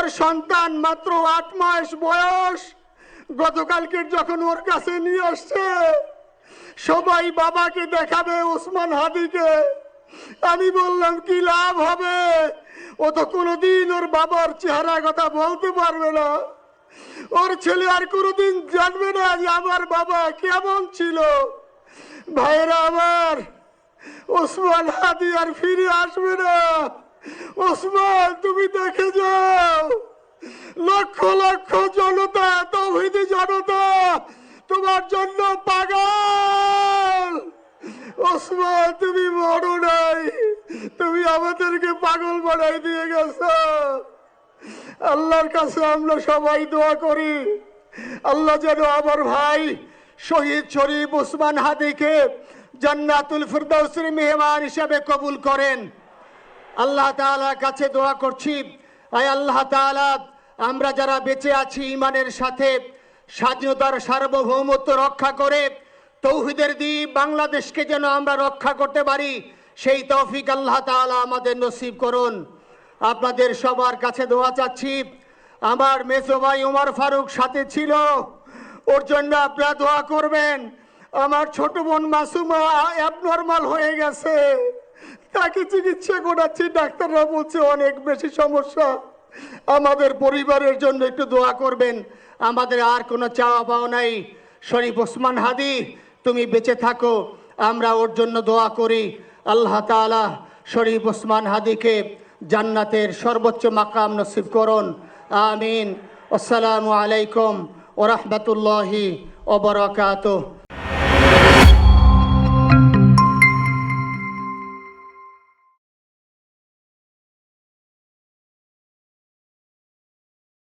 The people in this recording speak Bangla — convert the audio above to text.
ওর সন্তান মাত্র আট মাস বয়স। গতকালকে যখন ওর কাছে নিয়ে আসছে, সবাই বাবাকে দেখাবে ওসমান হাদিকে। আমি বললাম, কি লাভ হবে? ও তো কোনোদিন ওর বাবার চেহারা কথা বলতে পারবে না। ওর ছেলে আর কোনোদিন জানবে না যে আমার বাবা কেমন ছিল। ভাইরা আমার, ওসমান হাদি আর ফিরে আসবে না। ওসমান, তুমি দেখে যাও। লক্ষ লক্ষ জনতা, তৌহিদি জনতা, তোমার জন্য পাগল। ওসমান, তুমি মরো নাই। তুমি আমাদেরকে পাগল বানাই দিয়ে গেছো। আল্লাহর কাছে আমরা সবাই দোয়া করি, আল্লাহ যেন আমার ভাই শহীদ শরীফ ওসমান হাদিকে জান্নাতুল ফিরদৌসের মেহমান হিসাবে কবুল করেন। আল্লাহ তাআলার কাছে দোয়া করছি। আয় আল্লাহ তাআলা, আমরা যারা বেঁচে আছি ইমানের সাথে, স্বাধীনতার সার্বভৌমত্ব রক্ষা করে, তৌহিদের দ্বীপ বাংলাদেশকে যেন আমরা রক্ষা করতে পারি, সেই তৌফিক আল্লাহ তাআলা আমাদের নসিব করুন। আপনাদের সবার কাছে দোয়া চাচ্ছি। আমার মেজো ভাই উমর ফারুক সাথে ছিল, ওর জন্য আপনারা দোয়া করবেন। আমার ছোট বোন মাসুমা অ্যাবনর্মাল হয়ে গেছে। তাকে চিকিৎসা করাচ্ছি, ডাক্তাররা বলছে অনেক বেশি সমস্যা। আমাদের পরিবারের জন্য একটু দোয়া করবেন। আমাদের আর কোনো চাওয়া পাওয়া নাই। শরীফ ওসমান হাদি, তুমি বেঁচে থাকো, আমরা ওর জন্য দোয়া করি। আল্লাহ তাআলা শরীফ ওসমান হাদিকে জান্নাতের সর্বোচ্চ মাকাম নসিব করুন। আমিন। আসসালামু আলাইকুম ওরহমতুল্লাহি ওবরাকাতুহ